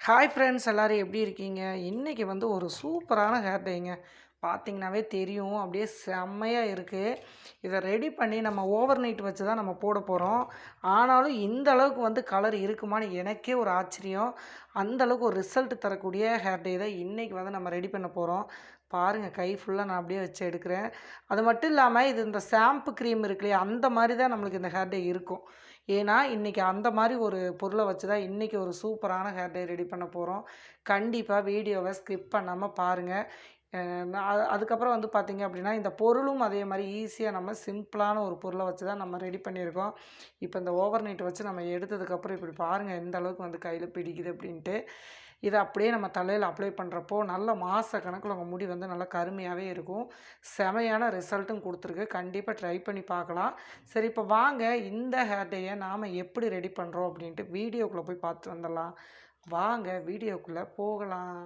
Hi friends எல்லோரும் எப்படி இருக்கீங்க? இன்றைக்கி வந்து ஒரு சூப்பரான ஹேர் டேங்க பார்த்திங்கனாவே தெரியும். அப்படியே செம்மையாக இருக்குது இதை ரெடி பண்ணி நம்ம ஓவர் நைட் வச்சு தான் நம்ம போட போகிறோம் ஆனாலும் இந்த அளவுக்கு வந்து கலர் இருக்குமான்னு எனக்கே ஒரு ஆச்சரியம். அந்தளவுக்கு ஒரு ரிசல்ட் தரக்கூடிய ஹேர் டே தான் இன்றைக்கி வந்து நம்ம ரெடி பண்ண போகிறோம் பாருங்கள் கை ஃபுல்லாக நான் அப்படியே வச்சு எடுக்கிறேன். அது மட்டும் இல்லாமல் இது இந்த ஷாம்பு க்ரீம் இருக்கு இல்லையா அந்த மாதிரி தான் நம்மளுக்கு இந்த ஹேர்டே இருக்கும். ஏன்னா இன்றைக்கி அந்த மாதிரி ஒரு பொருளை வச்சு தான் இன்றைக்கி ஒரு சூப்பரான ஹேர்டே ரெடி பண்ண போகிறோம் கண்டிப்பாக வீடியோவை ஸ்கிப் பண்ணாமல் பாருங்கள் அது- அதுக்கப்புறம் வந்து பார்த்திங்க அப்படின்னா இந்த பொருளும் அதே மாதிரி ஈஸியாக நம்ம சிம்பிளான ஒரு பொருளை வச்சு தான் நம்ம ரெடி பண்ணியிருக்கோம். இப்போ இந்த ஓவர் நைட் வச்சு நம்ம எடுத்ததுக்கப்புறம் இப்படி பாருங்கள் எந்த அளவுக்கு வந்து கையில் பிடிக்குது அப்படின்ட்டு. இதை அப்படியே நம்ம தலையில் அப்ளை பண்ணுறப்போ நல்ல மாத கணக்கில் உங்கள் முடி வந்து நல்லா கருமையாகவே இருக்கும். செமையான ரிசல்ட்டும் கொடுத்துருக்கு. கண்டிப்பாக ட்ரை பண்ணி பார்க்கலாம். சரி இப்போ வாங்க. இந்த ஹேர் டேயை நாம் எப்படி ரெடி பண்ணுறோம் அப்படின்ட்டு வீடியோக்குள்ளே போய் பார்த்து வந்துடலாம். வாங்க வீடியோக்குள்ளே போகலாம்.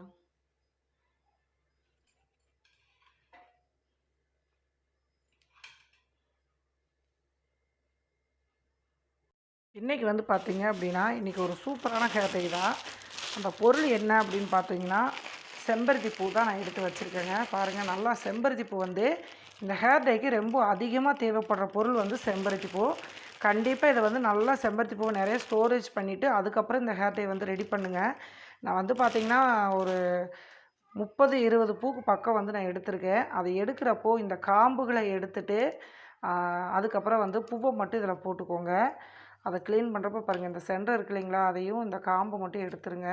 இன்றைக்கி வந்து பார்த்தீங்க அப்படின்னா இன்றைக்கி ஒரு சூப்பரான ஹேர் டை தான் அந்த பொருள் என்ன அப்படின்னு பார்த்தீங்கன்னா செம்பருத்தி பூ தான் நான் எடுத்து வச்சுருக்கேங்க. பாருங்கள் நல்லா செம்பருத்தி பூ வந்து இந்த ஹேர் டேக்கு ரொம்ப அதிகமாக தேவைப்படுற பொருள் வந்து செம்பருத்தி பூ கண்டிப்பாக இதை வந்து நல்லா செம்பருத்தி பூவை நிறைய ஸ்டோரேஜ் பண்ணிவிட்டு அதுக்கப்புறம் இந்த ஹேர் டே வந்து ரெடி பண்ணுங்கள் நான் வந்து பார்த்திங்கன்னா ஒரு முப்பது இருபது பூக்கு பக்கம் வந்து நான் எடுத்திருக்கேன். அதை எடுக்கிறப்போ இந்த காம்புகளை எடுத்துட்டு அதுக்கப்புறம் வந்து பூவை மட்டும் இதில் போட்டுக்கோங்க. அதை க்ளீன் பண்ணுறப்ப பாருங்கள் இந்த சென்டர் இருக்கு இல்லைங்களா அதையும் இந்த காம்பை மட்டும் எடுத்துருங்க.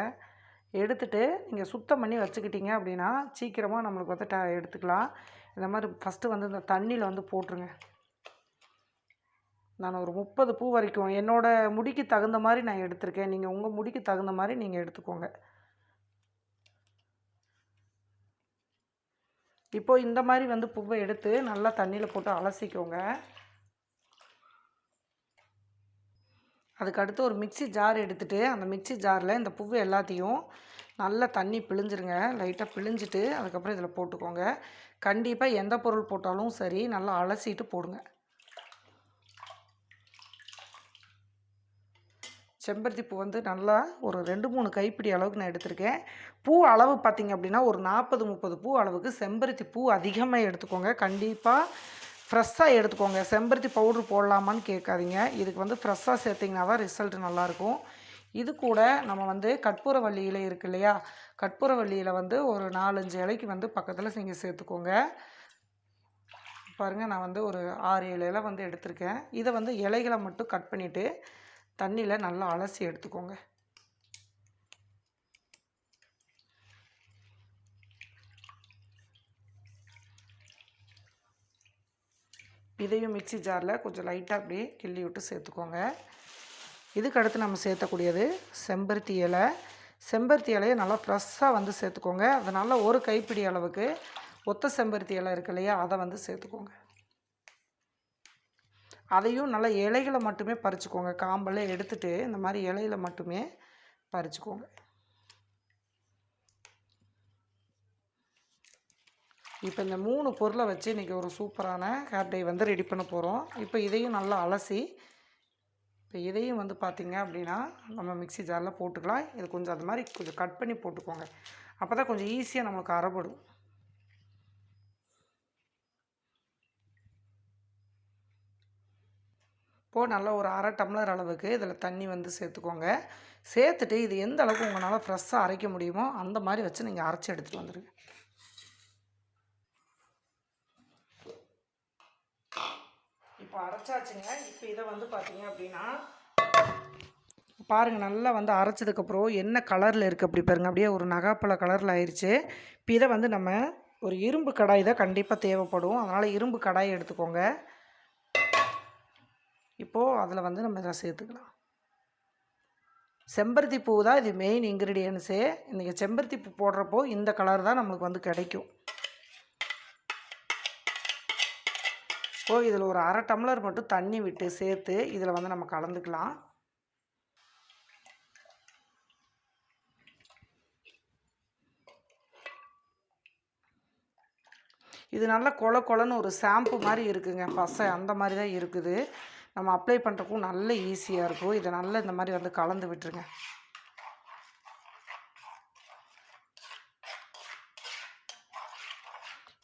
எடுத்துட்டு நீங்கள் சுத்தம் பண்ணி வச்சுக்கிட்டீங்க அப்படின்னா சீக்கிரமாக நம்மளுக்கு வந்து ட எடுத்துக்கலாம். இந்த மாதிரி ஃபஸ்ட்டு வந்து இந்த தண்ணியில் வந்து போட்டுருங்க. நான் ஒரு முப்பது பூ வரைக்கும் என்னோடய முடிக்கு தகுந்த மாதிரி நான் எடுத்திருக்கேன். நீங்கள் உங்கள் முடிக்கு தகுந்த மாதிரி நீங்கள் எடுத்துக்கோங்க. இப்போ இந்த மாதிரி வந்து பூவை எடுத்து நல்லா தண்ணியில் போட்டு அலசிக்கோங்க. அதுக்கு அடுத்து ஒரு மிக்ஸி ஜார் எடுத்துகிட்டு அந்த மிக்ஸி ஜாரில் இந்த பூவு எல்லாத்தையும் நல்லா தண்ணி பிழிஞ்சிருங்க. லைட்டாக பிழிஞ்சிட்டு அதுக்கப்புறம் இதில் போட்டுக்கோங்க. கண்டிப்பாக எந்த பொருள் போட்டாலும் சரி நல்லா அலசிட்டு போடுங்க. செம்பருத்தி பூ வந்து நல்லா ஒரு ரெண்டு மூணு கைப்பிடி அளவுக்கு நான் எடுத்திருக்கேன். பூ அளவு பார்த்திங்க அப்படின்னா ஒரு நாற்பது முப்பது பூ அளவுக்கு செம்பருத்தி பூ அதிகமாக எடுத்துக்கோங்க. கண்டிப்பாக ஃப்ரெஷ்ஷாக எடுத்துக்கோங்க. செம்பருத்தி பவுட்ரு போடலாமான்னு கேட்காதீங்க. இதுக்கு வந்து ஃப்ரெஷ்ஷாக சேர்த்திங்கன்னா தான் ரிசல்ட் நல்லாயிருக்கும். இது கூட நம்ம வந்து கற்பூரவல்லியில் இருக்கு இல்லையா? கற்பூரவல்லியில் வந்து ஒரு நாலஞ்சு இலைக்கு வந்து பக்கத்தில் நீங்கள் சேர்த்துக்கோங்க. பாருங்கள் நான் வந்து ஒரு ஆறு ஏழு இலை வந்து எடுத்திருக்கேன். இதை வந்து இலைகளை மட்டும் கட் பண்ணிவிட்டு தண்ணியில் நல்லா அலசி எடுத்துக்கோங்க. இதையும் மிக்ஸி ஜாரில் கொஞ்சம் லைட்டாக அப்படியே கிள்ளி விட்டு சேர்த்துக்கோங்க. இதுக்கு அடுத்து நம்ம சேர்த்தக்கூடியது செம்பருத்தி இலை. செம்பருத்தி இலையை நல்லா ஃப்ரெஷ்ஷாக வந்து சேர்த்துக்கோங்க. அதனால் ஒரு கைப்பிடி அளவுக்கு ஒத்த செம்பருத்தி இலை இருக்கு இல்லையா அதை வந்து சேர்த்துக்கோங்க. அதையும் நல்லா இலைகளை மட்டுமே பறிச்சுக்கோங்க. காம்பெல்லாம் எடுத்துகிட்டு இந்த மாதிரி இலையில மட்டுமே பறிச்சுக்கோங்க. இப்போ இந்த மூணு பொருளை வச்சு இன்றைக்கி ஒரு சூப்பரான ஹேர் டை வந்து ரெடி பண்ண போகிறோம் இப்போ இதையும் நல்லா அலசி இப்போ இதையும் வந்து பார்த்திங்க அப்படின்னா நம்ம மிக்ஸி ஜாரில் போட்டுக்கலாம். இது கொஞ்சம் அது மாதிரி கொஞ்சம் கட் பண்ணி போட்டுக்கோங்க. அப்போ தான் கொஞ்சம் ஈஸியாக நம்மளுக்கு அரைப்படும் இப்போது நல்லா ஒரு அரை டம்ளர் அளவுக்கு இதில் தண்ணி வந்து சேர்த்துக்கோங்க. சேர்த்துட்டு இது எந்த அளவுக்கு உங்களால் ஃப்ரெஷ்ஷாக அரைக்க முடியுமோ அந்த மாதிரி வச்சு நீங்கள் அரைச்சி எடுத்துகிட்டு வந்துடுங்க இப்போ அரைச்சாச்சுங்க. இப்போ இதை வந்து பார்த்தீங்க அப்படின்னா பாருங்கள் நல்லா வந்து அரைச்சதுக்கப்புறம் என்ன கலரில் இருக்குது அப்படி பாருங்க. அப்படியே ஒரு நகாப்பழ கலரில் ஆயிடுச்சு இப்போ இதை வந்து நம்ம ஒரு இரும்பு கடாய் தான் கண்டிப்பாக தேவைப்படும். அதனால் இரும்பு கடாய் எடுத்துக்கோங்க. இப்போது அதில் வந்து நம்ம இதை சேர்த்துக்கலாம். செம்பருத்தி பூ தான் இது மெயின் இன்க்ரீடியன்ஸு இன்றைக்கி செம்பருத்தி பூ போடுறப்போ இந்த கலர் தான் நம்மளுக்கு வந்து கிடைக்கும். ஸோ இதில் ஒரு அரை டம்ளர் மட்டும் தண்ணி விட்டு சேர்த்து இதில் வந்து நம்ம கலந்துக்கலாம். இது நல்லா கொல கொலன்னு ஒரு ஷாம்பு மாதிரி இருக்குங்க பசை அந்த மாதிரி தான் இருக்குது. நம்ம அப்ளை பண்ணுறக்கும் நல்ல ஈஸியாக இருக்கும். இதை நல்லா இந்த மாதிரி வந்து கலந்து விட்டுருங்க.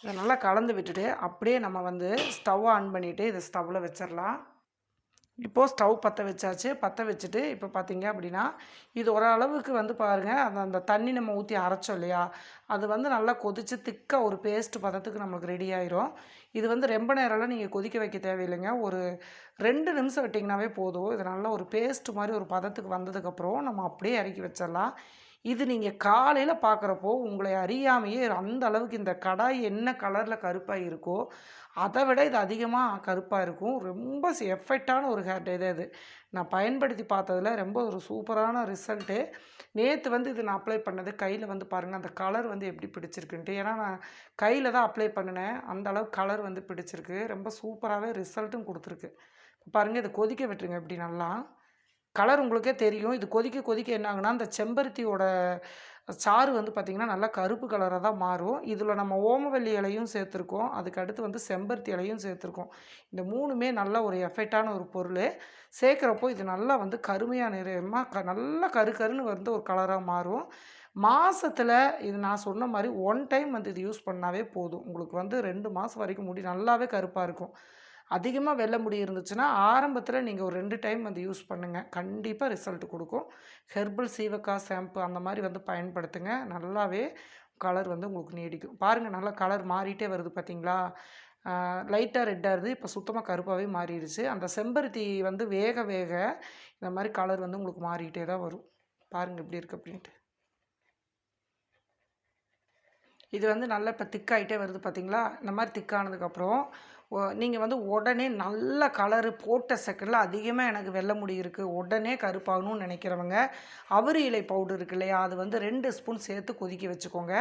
இதை நல்லா கலந்து விட்டுட்டு அப்படியே நம்ம வந்து ஸ்டவ் ஆன் பண்ணிவிட்டு இதை ஸ்டவ்வில் வச்சிடலாம் இப்போது ஸ்டவ் பற்ற வச்சாச்சு. பற்ற வச்சுட்டு இப்போ பார்த்தீங்க அப்படின்னா இது ஓரளவுக்கு வந்து பாருங்கள் அந்த அந்த தண்ணி நம்ம ஊற்றி அரைச்சோம் இல்லையா? அது வந்து நல்லா கொதித்து திக்காக ஒரு பேஸ்ட் பதத்துக்கு நம்மளுக்கு ரெடி ஆயிரும். இது வந்து ரொம்ப நேரம்லாம் நீங்கள் கொதிக்க வைக்க தேவையில்லைங்க. ஒரு ரெண்டு நிமிஷம் விட்டிங்கனாவே போதும். இது நல்லா ஒரு பேஸ்ட் மாதிரி ஒரு பதத்துக்கு வந்ததுக்கப்புறம் நம்ம அப்படியே இறக்கி வச்சிடலாம் இது நீங்கள் காலையில் பார்க்குறப்போ உங்களை அறியாமையே அந்த அளவுக்கு இந்த கடாய் என்ன கலரில் கருப்பாக இருக்கோ அதை விட இது அதிகமாக கருப்பாக இருக்கும். ரொம்ப எஃபெக்டான ஒரு ஹேர் டே தான் இது. நான் பயன்படுத்தி பார்த்ததுல ரொம்ப ஒரு சூப்பரான ரிசல்ட்டு நேற்று வந்து இது நான் அப்ளை பண்ணது. கையில் வந்து பாருங்கள் அந்த கலர் வந்து எப்படி பிடிச்சிருக்குன்ட்டு. ஏன்னா நான் கையில் தான் அப்ளை பண்ணினேன். அந்த அளவுக்கு கலர் வந்து பிடிச்சிருக்கு. ரொம்ப சூப்பராகவே ரிசல்ட்டும் கொடுத்துருக்கு. பாருங்கள் இதை கொதிக்க விட்டுருங்க இப்படி நல்லா. கலர் உங்களுக்கே தெரியும். இது கொதிக்க கொதிக்க என்னாங்கன்னா அந்த செம்பருத்தியோட சாறு வந்து பார்த்திங்கன்னா நல்லா கருப்பு கலராக தான் மாறும். இதில் நம்ம ஓமவல்லி இலையும் சேர்த்துருக்கோம். அதுக்கு அடுத்து வந்து செம்பருத்தி இலையும் சேர்த்துருக்கோம். இந்த மூணுமே நல்ல ஒரு எஃபெக்டான ஒரு பொருள். சேர்க்குறப்போ இது நல்லா வந்து கருமையாக நிறையமாக க நல்லா கரு கருன்னு வந்து ஒரு கலராக மாறும். மாதத்தில் இது நான் சொன்ன மாதிரி ஒன் டைம் வந்து இது யூஸ் பண்ணாவே போதும். உங்களுக்கு வந்து ரெண்டு மாதம் வரைக்கும் முடி நல்லாவே கருப்பாக இருக்கும். அதிகமாக வெள்ளை முடி இருந்துச்சுன்னா ஆரம்பத்தில் நீங்கள் ஒரு ரெண்டு டைம் வந்து யூஸ் பண்ணுங்கள் கண்டிப்பாக ரிசல்ட் கொடுக்கும். ஹெர்பல் சீவக்காய் ஷாம்பு அந்த மாதிரி வந்து பயன்படுத்துங்க. நல்லாவே கலர் வந்து உங்களுக்கு நீடிக்கும். பாருங்கள் நல்லா கலர் மாறிட்டே வருது பார்த்தீங்களா லைட்டாக ரெட்டாக இருக்குது இப்போ சுத்தமாக கருப்பாகவே மாறிடுச்சு. அந்த செம்பருத்தி வந்து வேக வேக இந்த மாதிரி கலர் வந்து உங்களுக்கு மாறிக்கிட்டே தான் வரும். பாருங்கள் எப்படி இருக்குது அப்படின்ட்டு. இது வந்து நல்லா இப்போ திக்காகிட்டே வருது பார்த்தீங்களா இந்த மாதிரி திக்கானதுக்கப்புறம் நீங்கள் வந்து உடனே நல்ல கலரு போட்ட செகண்டில் அதிகமாக எனக்கு வெள்ளை முடி இருக்குது உடனே கருப்பாகணும்னு நினைக்கிறவங்க அவரி இலை பவுடர் இருக்கு இல்லையா? அது வந்து ரெண்டு ஸ்பூன் சேர்த்து கொதிக்க வச்சுக்கோங்க.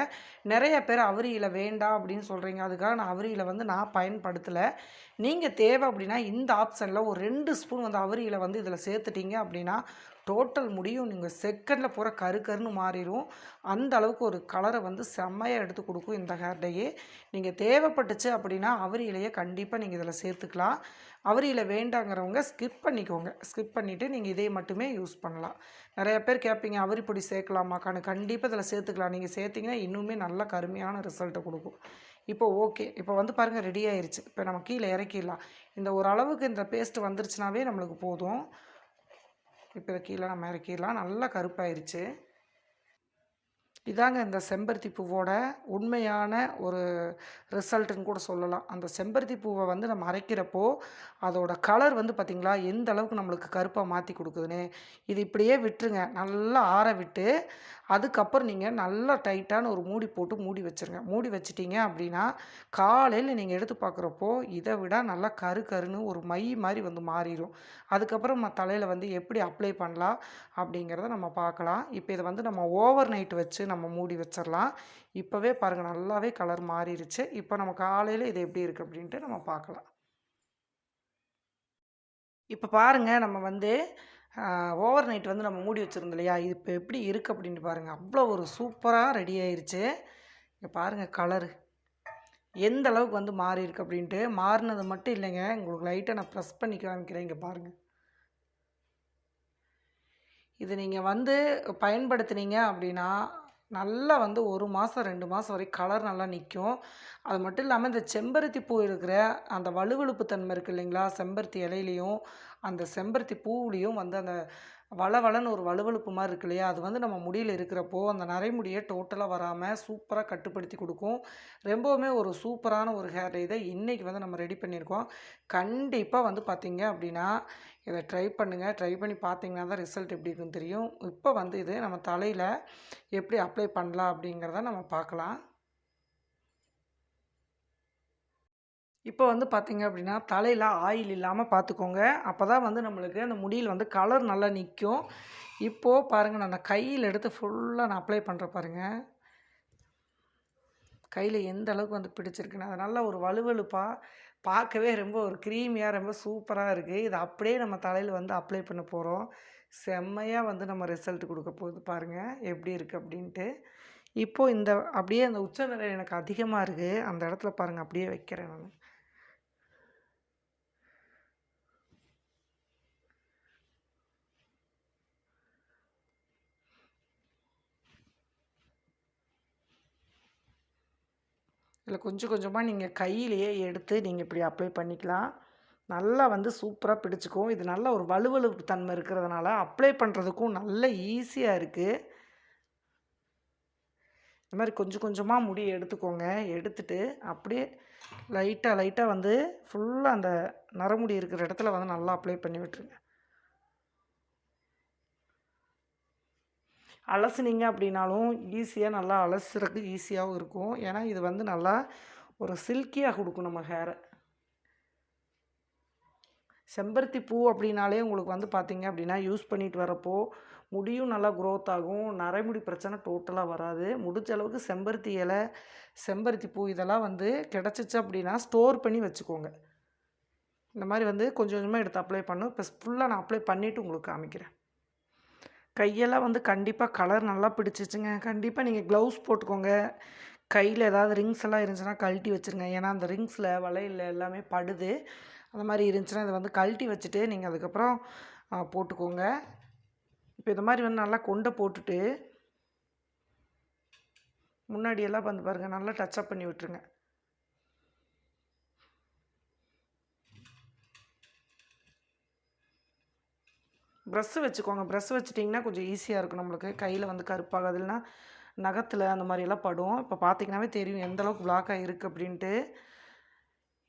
நிறைய பேர் அவரி இலை வேண்டாம் அப்படின்னு சொல்கிறீங்க அதுக்காக நான் அவரி இலை வந்து நான் பயன்படுத்தலை. நீங்கள் தேவை அப்படின்னா இந்த ஆப்ஷனில் ஒரு ரெண்டு ஸ்பூன் வந்து அவரி இலை வந்து இதில் சேர்த்துட்டீங்க அப்படின்னா டோட்டல் முடியும். நீங்கள் செகண்டில் பூரா கரு கருன்னு மாறிடும் அந்த அளவுக்கு ஒரு கலரை வந்து செம்மையாக எடுத்து கொடுக்கும் இந்த ஹேர் டையே நீங்கள் தேவைப்பட்டுச்சு அப்படின்னா அவரியிலையே கண்டிப்பாக நீங்கள் இதில் சேர்த்துக்கலாம். அவரியில் வேண்டாங்கிறவங்க ஸ்கிப் பண்ணிக்கோங்க. ஸ்கிப் பண்ணிவிட்டு நீங்கள் இதே மட்டுமே யூஸ் பண்ணலாம். நிறைய பேர் கேட்பீங்க அவரி பொடி சேர்க்கலாமாக்கானு கண்டிப்பாக இதில் சேர்த்துக்கலாம். நீங்கள் சேர்த்திங்கன்னா இன்னுமே நல்ல கருமையான ரிசல்ட்டை கொடுக்கும். இப்போ ஓகே இப்போ வந்து பாருங்கள் ரெடி ஆயிடுச்சு இப்போ நம்ம கீழே இறக்கிடலாம். இந்த ஓரளவுக்கு இந்த பேஸ்ட் வந்துருச்சுனாவே நம்மளுக்கு போதும். இப்போ இதை கீழே நம்ம இறக்கிடலாம். நல்லா கருப்பாயிருச்சு. இதாங்க இந்த செம்பருத்தி பூவோட உண்மையான ஒரு ரிசல்ட்டுன்னு கூட சொல்லலாம். அந்த செம்பருத்தி பூவை வந்து நம்ம அரைக்கிறப்போ அதோட கலர் வந்து பார்த்திங்களா எந்த அளவுக்கு நம்மளுக்கு கருப்பாக மாற்றி கொடுக்குதுன்னு. இது இப்படியே விட்டுருங்க. நல்லா ஆற விட்டு அதுக்கப்புறம் நீங்கள் நல்லா டைட்டான ஒரு மூடி போட்டு மூடி வச்சுருங்க. மூடி வச்சிட்டிங்க அப்படின்னா காலையில் நீங்கள் எடுத்து பார்க்குறப்போ இதை விட நல்லா கரு கருன்னு ஒரு மை மாதிரி வந்து மாறிடும் அதுக்கப்புறம் நம்ம தலையில் வந்து எப்படி அப்ளை பண்ணலாம் அப்படிங்கிறத நம்ம பார்க்கலாம் இப்போ இதை வந்து நம்ம ஓவர் நைட் வச்சு நம்ம மூடி வச்சிடலாம் இப்போவே பாருங்கள் நல்லாவே கலர் மாறிடுச்சு இப்போ நம்ம காலையில் இது எப்படி இருக்குது அப்படின்ட்டு நம்ம பார்க்கலாம் இப்போ பாருங்கள் நம்ம வந்து ஓவர் நைட் வந்து நம்ம மூடி வச்சுருந்தோம் இல்லையா? இது இப்போ எப்படி இருக்குது அப்படின்ட்டு பாருங்கள் அவ்வளோ ஒரு சூப்பராக ரெடி ஆயிடுச்சு இங்கே பாருங்கள் கலரு எந்த அளவுக்கு வந்து மாறி இருக்கு அப்படின்ட்டு. மாறினது மட்டும் இல்லைங்க. உங்களுக்கு லைட்டாக நான் ப்ரெஸ் பண்ணி காமிக்கிறேன். இங்கே பாருங்கள் இது நீங்கள் வந்து பயன்படுத்துனீங்க அப்படின்னா நல்லா வந்து ஒரு மாதம் ரெண்டு மாதம் வரைக்கும் கலர் நல்லா நிற்கும் அது மட்டும் இல்லாமல் இந்த செம்பருத்தி பூ இருக்கிற அந்த வலுவழுப்பு தன்மை இருக்குது இல்லைங்களா? செம்பருத்தி இலையிலையும் அந்த செம்பருத்தி பூவுலேயும் வந்து அந்த வளவளன்னு ஒரு வலுவழுப்பு மாதிரி இருக்கு இல்லையா? அது வந்து நம்ம முடியில் இருக்கிறப்போ அந்த நரைமுடியை டோட்டலாக வராமல் சூப்பராக கட்டுப்படுத்தி கொடுக்கும். ரொம்பவுமே ஒரு சூப்பரான ஒரு ஹேர் இதை இன்றைக்கி வந்து நம்ம ரெடி பண்ணியிருக்கோம். கண்டிப்பாக வந்து பார்த்திங்க அப்படின்னா இதை ட்ரை பண்ணுங்கள் ட்ரை பண்ணி பார்த்தீங்கன்னா தான் ரிசல்ட் எப்படி இருக்குன்னு தெரியும். இப்போ வந்து இது நம்ம தலையில் எப்படி அப்ளை பண்ணலாம் அப்படிங்கிறத நம்ம பார்க்கலாம். இப்போ வந்து பார்த்திங்க அப்படின்னா தலையில் ஆயில் இல்லாமல் பார்த்துக்கோங்க. அப்போ தான் வந்து நம்மளுக்கு அந்த முடியில் வந்து கலர் நல்லா நிற்கும் இப்போது பாருங்கள் நான் அந்த கையில் எடுத்து ஃபுல்லாக நான் அப்ளை பண்ணுற பாருங்கள் கையில் எந்த அளவுக்கு வந்து பிடிச்சிருக்குன்னு. அது நல்லா ஒரு வலுவலுப்பாக பார்க்கவே ரொம்ப ஒரு க்ரீமியாக ரொம்ப சூப்பராக இருக்குது இதை அப்படியே நம்ம தலையில் வந்து அப்ளை பண்ண போகிறோம் செம்மையாக வந்து நம்ம ரிசல்ட் கொடுக்க போகுது பாருங்கள் எப்படி இருக்குது அப்படின்ட்டு. இப்போது இந்த அப்படியே அந்த உச்சநிலை எனக்கு அதிகமாக இருக்குது அந்த இடத்துல பாருங்கள் அப்படியே வைக்கிறேன் நான். இதில் கொஞ்சம் கொஞ்சமாக நீங்கள் கையிலேயே எடுத்து நீங்கள் இப்படி அப்ளை பண்ணிக்கலாம். நல்லா வந்து சூப்பராக பிடிச்சிக்கும். இது நல்ல ஒரு வலுவலுப்பு தன்மை இருக்கிறதுனால அப்ளை பண்ணுறதுக்கும் நல்ல ஈஸியாக இருக்குது இந்த மாதிரி கொஞ்சம் கொஞ்சமாக முடியை எடுத்துக்கோங்க. எடுத்துட்டு அப்படியே லைட்டாக லைட்டாக வந்து ஃபுல்லாக அந்த நரமுடி இருக்கிற இடத்துல வந்து நல்லா அப்ளை பண்ணி விட்டுருங்க. அலசுனீங்க அப்படின்னாலும் ஈஸியாக நல்லா அலசுறதுக்கு ஈஸியாகவும் இருக்கும். ஏன்னா இது வந்து நல்லா ஒரு சில்கியாக கொடுக்கும் நம்ம ஹேரை செம்பருத்தி பூ அப்படின்னாலே உங்களுக்கு வந்து பார்த்தீங்க அப்படின்னா யூஸ் பண்ணிட்டு வரப்போ முடியும் நல்லா க்ரோத் ஆகும். நரைமுடி பிரச்சனை டோட்டலாக வராது. முடிஞ்ச அளவுக்கு செம்பருத்தி இலை செம்பருத்தி பூ இதெல்லாம் வந்து கிடச்சிச்சு அப்படின்னா ஸ்டோர் பண்ணி வச்சுக்கோங்க. இந்த மாதிரி வந்து கொஞ்சம் கொஞ்சமாக எடுத்து அப்ளை பண்ணும் இப்போ ஃபுல்லாக நான் அப்ளை பண்ணிவிட்டு உங்களுக்கு காமிக்கிறேன். கையெல்லாம் வந்து கண்டிப்பாக கலர் நல்லா பிடிச்சிச்சுங்க. கண்டிப்பாக நீங்கள் க்ளவுஸ் போட்டுக்கோங்க. கையில் ஏதாவது ரிங்ஸ் எல்லாம் இருந்துச்சுன்னா கழட்டி வச்சுருங்க. ஏன்னா அந்த ரிங்ஸில் வளையல் எல்லாமே படுது. அந்த மாதிரி இருந்துச்சுன்னா இதை வந்து கழட்டி வச்சுட்டு நீங்கள் அதுக்கப்புறம் போட்டுக்கோங்க. இப்போ இந்த மாதிரி வந்து நல்லா கொண்டை போட்டுட்டு முன்னாடியெல்லாம் வந்து பாருங்கள் நல்லா டச்சப் பண்ணி விட்டுருங்க. ப்ரெஸ்ஸு வச்சுக்கோங்க. ப்ரெஷ் வச்சுட்டிங்கன்னா கொஞ்சம் ஈஸியாக இருக்கும் நம்மளுக்கு. கையில் வந்து கருப்பாகாது இல்லைன்னா நகத்தில் அந்த மாதிரியெல்லாம் படும். இப்போ பார்த்தீங்கன்னாவே தெரியும் எந்த அளவுக்கு பிளாக் ஆகிருக்கு அப்படின்ட்டு.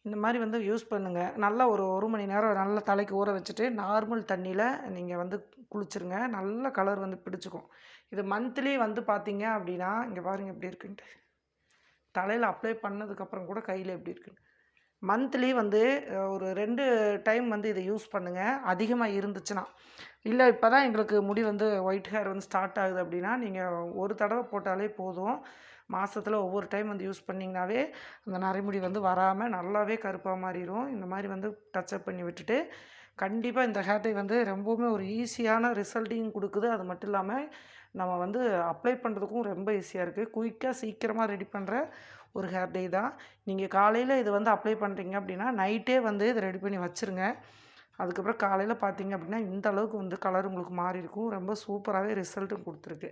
இந்த மாதிரி வந்து யூஸ் பண்ணுங்கள் நல்லா ஒரு ஒரு மணி நேரம் நல்லா தலைக்கு ஊற வச்சுட்டு நார்மல் தண்ணியில் நீங்கள் வந்து குளிச்சுருங்க. நல்ல கலர் வந்து பிடிச்சிக்கும். இது மந்த்லி வந்து பார்த்தீங்க அப்படின்னா இங்கே பாருங்கள் எப்படி இருக்குன்ட்டு. தலையில் அப்ளை பண்ணதுக்கப்புறம் கூட கையில் எப்படி இருக்குன்னு. மந்த்லி வந்து ஒரு ரெண்டு டைம் வந்து இதை யூஸ் பண்ணுங்கள் அதிகமாக இருந்துச்சுன்னா. இல்லை இப்போ தான் எங்களுக்கு முடி வந்து ஒயிட் ஹேர் வந்து ஸ்டார்ட் ஆகுது அப்படின்னா நீங்கள் ஒரு தடவை போட்டாலே போதும். மாதத்தில் ஒவ்வொரு டைம் வந்து யூஸ் பண்ணிங்கனாவே அந்த நரைமுடி வந்து வராமல் நல்லாவே கருப்பாக மாறிடும் இந்த மாதிரி வந்து டச்சப் பண்ணி விட்டுட்டு கண்டிப்பாக இந்த ஹேர் டை வந்து ரொம்பவுமே ஒரு ஈஸியான ரிசல்ட்டையும் கொடுக்குது. அது மட்டும் இல்லாமல் நம்ம வந்து அப்ளை பண்ணுறதுக்கும் ரொம்ப ஈஸியாக இருக்குது குயிக்காக சீக்கிரமாக ரெடி பண்ணுற ஒரு ஹேர் டே தான். நீங்கள் காலையில் இது வந்து அப்ளை பண்ணுறீங்க அப்படின்னா நைட்டே வந்து இதை ரெடி பண்ணி வச்சுருங்க. அதுக்கப்புறம் காலையில் பார்த்தீங்க அப்படின்னா இந்த அளவுக்கு வந்து கலர் உங்களுக்கு மாறி இருக்கும். ரொம்ப சூப்பராகவே ரிசல்ட்டும் கொடுத்துருக்கு.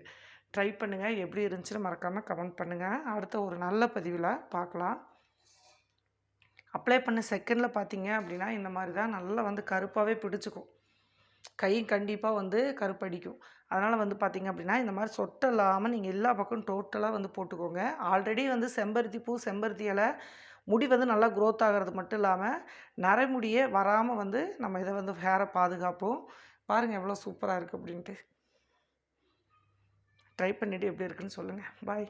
ட்ரை பண்ணுங்கள் எப்படி இருந்துச்சுன்னு மறக்காமல் கமெண்ட் பண்ணுங்கள் அடுத்த ஒரு நல்ல பதிவில் பார்க்கலாம். அப்ளை பண்ண செகண்டில் பார்த்தீங்க அப்படின்னா இந்த மாதிரி தான். நல்லா வந்து கருப்பாகவே பிடிச்சிக்கும். கையும் கண்டிப்பாக வந்து கருப்படிக்கும். அதனால் வந்து பார்த்தீங்க அப்படின்னா இந்த மாதிரி சொட்டை இல்லாமல் நீங்கள் எல்லா பக்கமும் டோட்டலாக வந்து போட்டுக்கோங்க. ஆல்ரெடி வந்து செம்பருத்தி பூ செம்பருத்தி இலை முடி வந்து நல்லா க்ரோத் ஆகிறது மட்டும் இல்லாமல் நரைமுடியே வராமல் வந்து நம்ம இதை வந்து ஹேரை பாதுகாப்போம். பாருங்கள் எவ்வளோ சூப்பராக இருக்குது அப்படின்ட்டு ட்ரை பண்ணிவிட்டு எப்படி இருக்குன்னு சொல்லுங்கள் பாய்